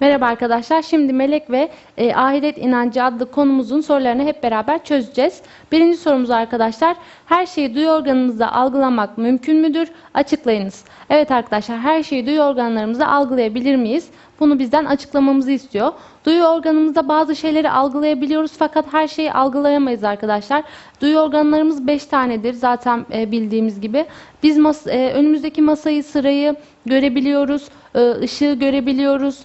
Merhaba arkadaşlar. Şimdi melek ve e, ahiret inancı adlı konumuzun sorularını hep beraber çözeceğiz. Birinci sorumuz arkadaşlar. Her şeyi duyu organımızda algılamak mümkün müdür? Açıklayınız. Evet arkadaşlar her şeyi duyu organlarımızda algılayabilir miyiz? Bunu bizden açıklamamızı istiyor. Duyu organımızda bazı şeyleri algılayabiliyoruz fakat her şeyi algılayamayız arkadaşlar. Duyu organlarımız 5 tanedir zaten e, bildiğimiz gibi. Biz mas e, önümüzdeki masayı, sırayı görebiliyoruz, e, ışığı görebiliyoruz.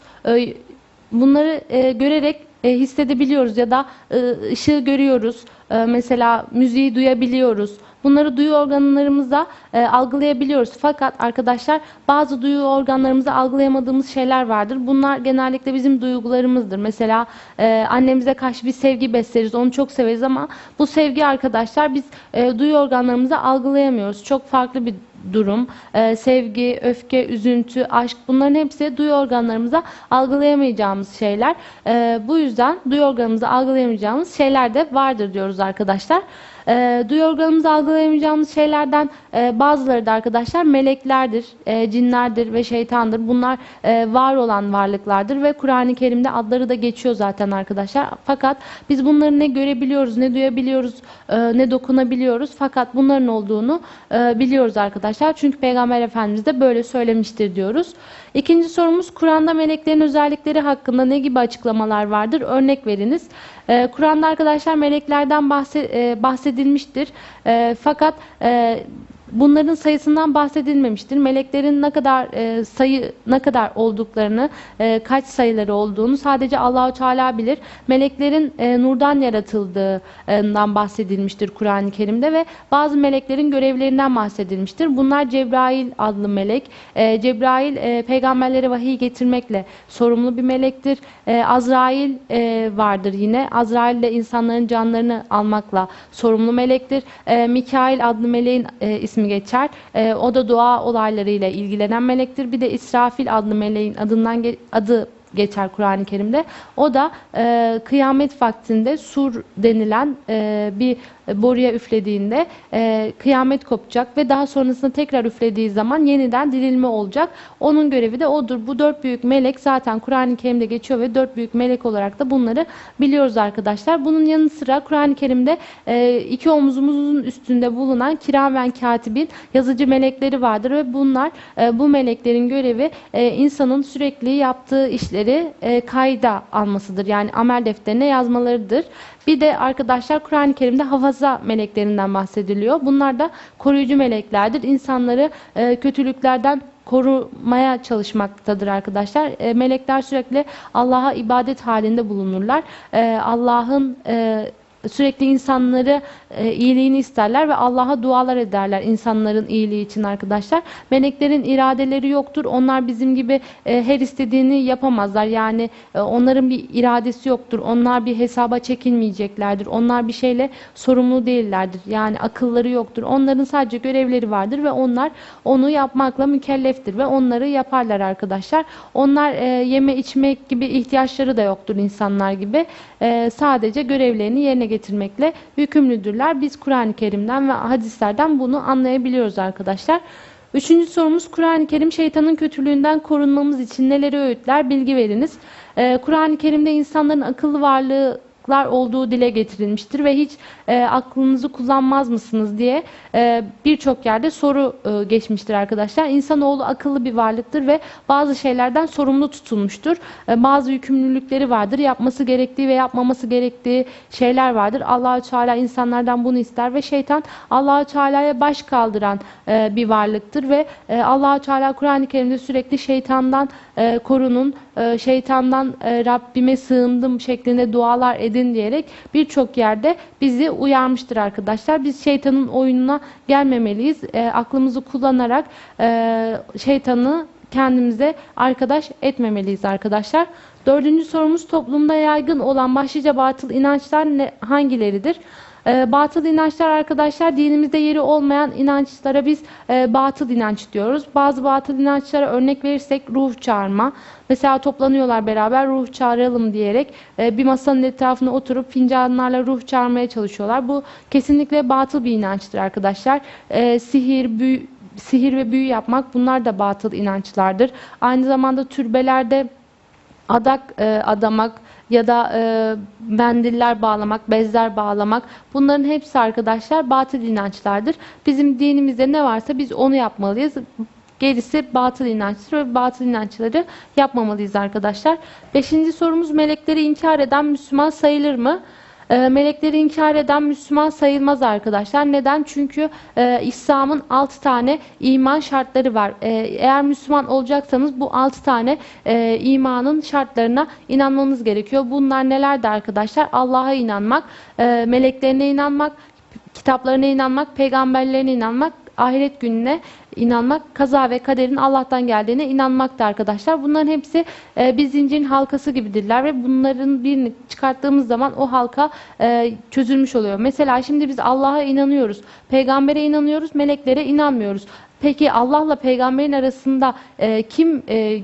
Bunları görerek e, hissedebiliyoruz ya da e, ışığı görüyoruz. E, mesela müziği duyabiliyoruz. Bunları duyu organlarımızda e, algılayabiliyoruz. Fakat arkadaşlar bazı duyu organlarımızda algılayamadığımız şeyler vardır. Bunlar genellikle bizim duygularımızdır. Mesela e, annemize karşı bir sevgi besleriz. Onu çok severiz ama bu sevgi arkadaşlar biz e, duyu organlarımızda algılayamıyoruz. Çok farklı bir durum. Ee, sevgi, öfke, üzüntü, aşk bunların hepsi duyu organlarımıza algılayamayacağımız şeyler. Ee, bu yüzden duyu organımıza algılayamayacağımız şeyler de vardır diyoruz arkadaşlar. E, duyu organımızı algılayamayacağımız şeylerden e, bazıları da arkadaşlar meleklerdir, e, cinlerdir ve şeytandır. Bunlar e, var olan varlıklardır ve Kur'an-ı Kerim'de adları da geçiyor zaten arkadaşlar. Fakat biz bunları ne görebiliyoruz, ne duyabiliyoruz, e, ne dokunabiliyoruz. Fakat bunların olduğunu e, biliyoruz arkadaşlar. Çünkü Peygamber Efendimiz de böyle söylemiştir diyoruz. İkinci sorumuz Kur'an'da meleklerin özellikleri hakkında ne gibi açıklamalar vardır? Örnek veriniz. E, Kur'an'da arkadaşlar meleklerden bahse, e, bahsedilmiştir. E, fakat e, bunların sayısından bahsedilmemiştir. Meleklerin ne kadar e, sayı ne kadar olduklarını, e, kaç sayıları olduğunu sadece Allahu Teala bilir. Meleklerin e, nurdan yaratıldığından bahsedilmiştir Kur'an-ı Kerim'de ve bazı meleklerin görevlerinden bahsedilmiştir. Bunlar Cebrail adlı melek. E, Cebrail e, peygamberlere vahiy getirmekle sorumlu bir melektir. E, Azrail e, vardır yine. Azrail de insanların canlarını almakla sorumlu melektir. E, Mikail adlı meleğin e, ismi geçer. E, o da dua olaylarıyla ilgilenen melektir. Bir de İsrafil adlı meleğin adından adı geçer Kur'an-ı Kerim'de. O da e, kıyamet vaktinde sur denilen e, bir boruya üflediğinde e, kıyamet kopacak ve daha sonrasında tekrar üflediği zaman yeniden dirilme olacak. Onun görevi de odur. Bu dört büyük melek zaten Kur'an-ı Kerim'de geçiyor ve dört büyük melek olarak da bunları biliyoruz arkadaşlar. Bunun yanı sıra Kur'an-ı Kerim'de e, iki omuzumuzun üstünde bulunan kiramen katibin yazıcı melekleri vardır ve bunlar e, bu meleklerin görevi e, insanın sürekli yaptığı işleri e, kayda almasıdır. Yani amel defterine yazmalarıdır. Bir de arkadaşlar Kur'an-ı Kerim'de havaza meleklerinden bahsediliyor. Bunlar da koruyucu meleklerdir. İnsanları e, kötülüklerden korumaya çalışmaktadır arkadaşlar. E, melekler sürekli Allah'a ibadet halinde bulunurlar. E, Allah'ın e, sürekli insanları e, iyiliğini isterler ve Allah'a dualar ederler insanların iyiliği için arkadaşlar. Meleklerin iradeleri yoktur. Onlar bizim gibi e, her istediğini yapamazlar. Yani e, onların bir iradesi yoktur. Onlar bir hesaba çekilmeyeceklerdir. Onlar bir şeyle sorumlu değillerdir. Yani akılları yoktur. Onların sadece görevleri vardır ve onlar onu yapmakla mükelleftir ve onları yaparlar arkadaşlar. Onlar e, yeme içmek gibi ihtiyaçları da yoktur insanlar gibi. E, sadece görevlerini yerine getirmekle yükümlüdürler. Biz Kur'an-ı Kerim'den ve hadislerden bunu anlayabiliyoruz arkadaşlar. Üçüncü sorumuz Kur'an-ı Kerim şeytanın kötülüğünden korunmamız için neleri öğütler bilgi veriniz. Ee, Kur'an-ı Kerim'de insanların akıllı varlıklar olduğu dile getirilmiştir ve hiç e, aklınızı kullanmaz mısınız diye e, birçok yerde soru e, geçmiştir arkadaşlar. İnsanoğlu akıllı bir varlıktır ve bazı şeylerden sorumlu tutulmuştur. E, bazı yükümlülükleri vardır. Yapması gerektiği ve yapmaması gerektiği şeyler vardır. Allahü Teala insanlardan bunu ister ve şeytan Allahü Teala'ya baş kaldıran e, bir varlıktır ve e, Allahü Teala Kur'an-ı Kerim'de sürekli şeytandan e, korunun, e, şeytandan e, Rabbime sığındım şeklinde dualar edin diyerek birçok yerde bizi uyarmıştır arkadaşlar. Biz şeytanın oyununa gelmemeliyiz. E, aklımızı kullanarak e, şeytanı kendimize arkadaş etmemeliyiz arkadaşlar. Dördüncü sorumuz toplumda yaygın olan başlıca batıl inançlar ne, hangileridir? E, batıl inançlar arkadaşlar dinimizde yeri olmayan inançlara biz e, batıl inanç diyoruz. Bazı batıl inançlara örnek verirsek ruh çağırma. Mesela toplanıyorlar beraber ruh çağıralım diyerek e, bir masanın etrafına oturup fincanlarla ruh çağırmaya çalışıyorlar. Bu kesinlikle batıl bir inançtır arkadaşlar. E, sihir, büyü, sihir ve büyü yapmak bunlar da batıl inançlardır. Aynı zamanda türbelerde adak e, adamak ya da e, mendiller bağlamak, bezler bağlamak bunların hepsi arkadaşlar batıl inançlardır. Bizim dinimizde ne varsa biz onu yapmalıyız. Gerisi batıl inançtır ve batıl inançları yapmamalıyız arkadaşlar. Beşinci sorumuz melekleri inkar eden Müslüman sayılır mı? E, melekleri inkar eden Müslüman sayılmaz arkadaşlar. Neden? Çünkü e, İslam'ın 6 tane iman şartları var. E, eğer Müslüman olacaksanız bu 6 tane e, imanın şartlarına inanmanız gerekiyor. Bunlar nelerdi arkadaşlar? Allah'a inanmak, e, meleklerine inanmak, kitaplarına inanmak, peygamberlerine inanmak, ahiret gününe inanmak, kaza ve kaderin Allah'tan geldiğine inanmaktı arkadaşlar. Bunların hepsi e, bir zincirin halkası gibidirler ve bunların birini çıkarttığımız zaman o halka e, çözülmüş oluyor. Mesela şimdi biz Allah'a inanıyoruz, peygambere inanıyoruz, meleklere inanmıyoruz. Peki Allah'la peygamberin arasında e, kim e,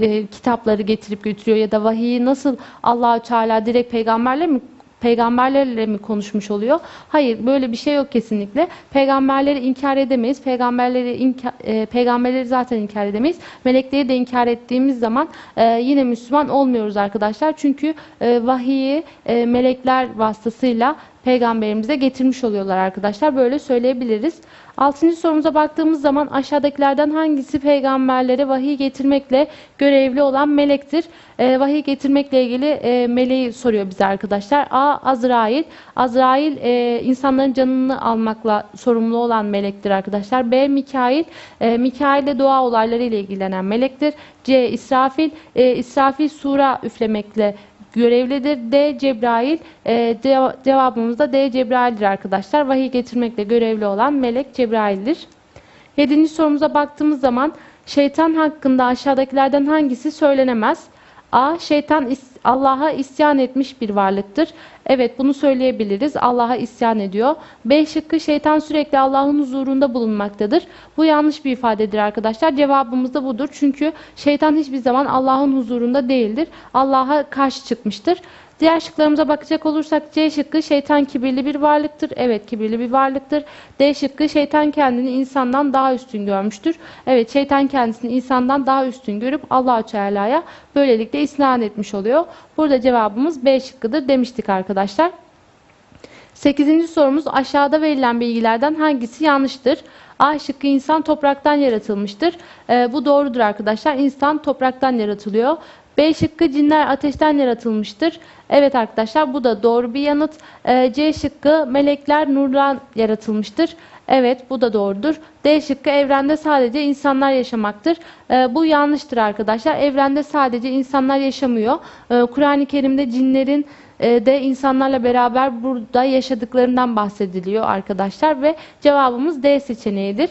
e, kitapları getirip götürüyor ya da vahiyi nasıl Allahü Teala direkt peygamberle mi peygamberlerle mi konuşmuş oluyor? Hayır, böyle bir şey yok kesinlikle. Peygamberleri inkar edemeyiz. Peygamberleri inkar, e, peygamberleri zaten inkar edemeyiz. Melekleri de inkar ettiğimiz zaman e, yine Müslüman olmuyoruz arkadaşlar. Çünkü e, vahiyi e, melekler vasıtasıyla peygamberimize getirmiş oluyorlar arkadaşlar. Böyle söyleyebiliriz. Altıncı sorumuza baktığımız zaman aşağıdakilerden hangisi peygamberlere vahiy getirmekle görevli olan melektir? E, vahiy getirmekle ilgili e, meleği soruyor bize arkadaşlar. A. Azrail. Azrail e, insanların canını almakla sorumlu olan melektir arkadaşlar. B. Mikail. E, Mikail de doğa olayları ile ilgilenen melektir. C. İsrafil. E, İsrafil sura üflemekle görevlidir. D. Cebrail. E, cevabımız da D. Cebrail'dir arkadaşlar. Vahiy getirmekle görevli olan melek Cebrail'dir. Yedinci sorumuza baktığımız zaman şeytan hakkında aşağıdakilerden hangisi söylenemez? A. Şeytan Allah'a isyan etmiş bir varlıktır. Evet bunu söyleyebiliriz. Allah'a isyan ediyor. B şıkkı şeytan sürekli Allah'ın huzurunda bulunmaktadır. Bu yanlış bir ifadedir arkadaşlar. Cevabımız da budur. Çünkü şeytan hiçbir zaman Allah'ın huzurunda değildir. Allah'a karşı çıkmıştır. Diğer şıklarımıza bakacak olursak C şıkkı şeytan kibirli bir varlıktır. Evet kibirli bir varlıktır. D şıkkı şeytan kendini insandan daha üstün görmüştür. Evet şeytan kendisini insandan daha üstün görüp Allah-u Teala'ya böylelikle isnan etmiş oluyor. Burada cevabımız B şıkkıdır demiştik arkadaşlar. 8. sorumuz aşağıda verilen bilgilerden hangisi yanlıştır? A şıkkı insan topraktan yaratılmıştır. E, bu doğrudur arkadaşlar. İnsan topraktan yaratılıyor. B şıkkı cinler ateşten yaratılmıştır. Evet arkadaşlar bu da doğru bir yanıt. Ee, C şıkkı melekler nurdan yaratılmıştır. Evet bu da doğrudur. D şıkkı evrende sadece insanlar yaşamaktır. Ee, bu yanlıştır arkadaşlar. Evrende sadece insanlar yaşamıyor. Ee, Kur'an-ı Kerim'de cinlerin e, de insanlarla beraber burada yaşadıklarından bahsediliyor arkadaşlar ve cevabımız D seçeneğidir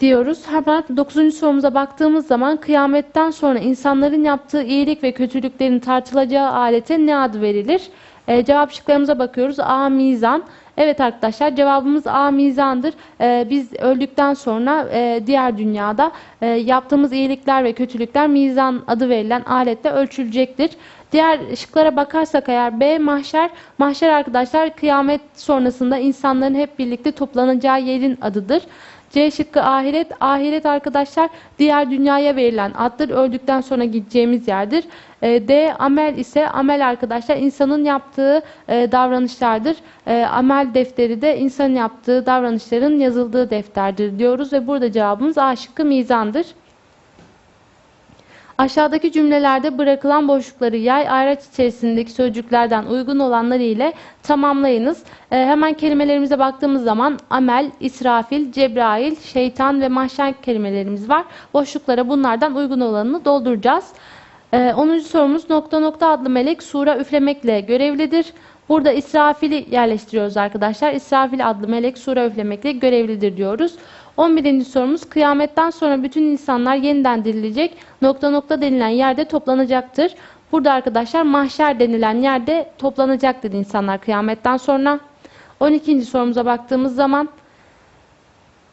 diyoruz. Hemen 9. sorumuza baktığımız zaman kıyametten sonra insanların yaptığı iyilik ve kötülüklerin tartılacağı alete ne adı verilir? E, cevap şıklarımıza bakıyoruz. A. Mizan. Evet arkadaşlar cevabımız A. Mizandır. E, biz öldükten sonra e, diğer dünyada e, yaptığımız iyilikler ve kötülükler mizan adı verilen aletle ölçülecektir. Diğer şıklara bakarsak eğer B mahşer, mahşer arkadaşlar kıyamet sonrasında insanların hep birlikte toplanacağı yerin adıdır. C şıkkı ahiret. Ahiret arkadaşlar diğer dünyaya verilen addır. Öldükten sonra gideceğimiz yerdir. E, D amel ise amel arkadaşlar insanın yaptığı e, davranışlardır. E, amel defteri de insanın yaptığı davranışların yazıldığı defterdir diyoruz ve burada cevabımız A şıkkı mizandır. Aşağıdaki cümlelerde bırakılan boşlukları yay ayraç içerisindeki sözcüklerden uygun olanları ile tamamlayınız. E, hemen kelimelerimize baktığımız zaman amel, İsrafil, Cebrail, şeytan ve mahşer kelimelerimiz var. Boşluklara bunlardan uygun olanını dolduracağız. E, 10. sorumuz nokta nokta adlı melek sura üflemekle görevlidir. Burada İsrafil'i yerleştiriyoruz arkadaşlar. İsrafil adlı melek sura üflemekle görevlidir diyoruz. 11. sorumuz kıyametten sonra bütün insanlar yeniden dirilecek nokta nokta denilen yerde toplanacaktır. Burada arkadaşlar mahşer denilen yerde toplanacaktır insanlar kıyametten sonra. 12. sorumuza baktığımız zaman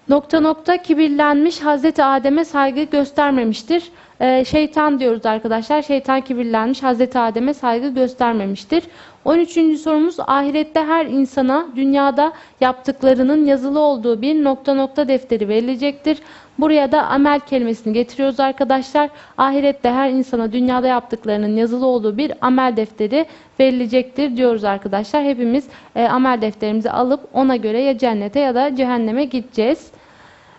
nokta nokta kibirlenmiş Hazreti Adem'e saygı göstermemiştir. Ee, şeytan diyoruz arkadaşlar. Şeytan kibirlenmiş Hazreti Adem'e saygı göstermemiştir. 13. sorumuz ahirette her insana dünyada yaptıklarının yazılı olduğu bir nokta nokta defteri verilecektir. Buraya da amel kelimesini getiriyoruz arkadaşlar. Ahirette her insana dünyada yaptıklarının yazılı olduğu bir amel defteri verilecektir diyoruz arkadaşlar. Hepimiz e, amel defterimizi alıp ona göre ya cennete ya da cehenneme gideceğiz.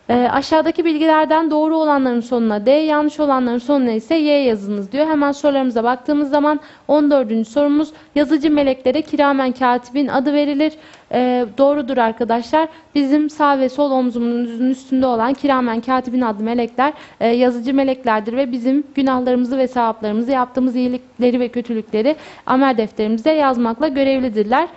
E, aşağıdaki bilgilerden doğru olanların sonuna D, yanlış olanların sonuna ise Y yazınız diyor. Hemen sorularımıza baktığımız zaman 14. sorumuz yazıcı meleklere kiramen katibin adı verilir. E, doğrudur arkadaşlar. Bizim sağ ve sol omzumuzun üstünde olan kiramen katibin adlı melekler e, yazıcı meleklerdir ve bizim günahlarımızı ve sevaplarımızı yaptığımız iyilikleri ve kötülükleri amel defterimize yazmakla görevlidirler.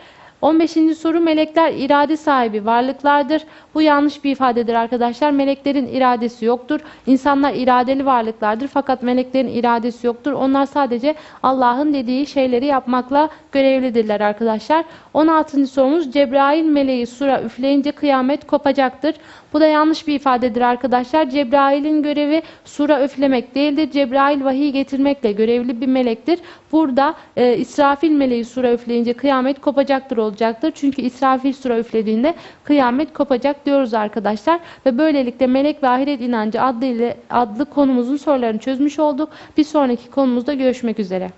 15. soru melekler irade sahibi varlıklardır. Bu yanlış bir ifadedir arkadaşlar. Meleklerin iradesi yoktur. İnsanlar iradeli varlıklardır fakat meleklerin iradesi yoktur. Onlar sadece Allah'ın dediği şeyleri yapmakla görevlidirler arkadaşlar. 16. sorumuz Cebrail meleği sura üfleyince kıyamet kopacaktır. Bu da yanlış bir ifadedir arkadaşlar. Cebrail'in görevi sura üflemek değildir. Cebrail vahiy getirmekle görevli bir melektir. Burada e, İsrafil meleği sura üfleyince kıyamet kopacaktır olacaktır. Çünkü İsrafil sura üflediğinde kıyamet kopacak diyoruz arkadaşlar. Ve böylelikle melek ve ahiret inancı adlı, ile, adlı konumuzun sorularını çözmüş olduk. Bir sonraki konumuzda görüşmek üzere.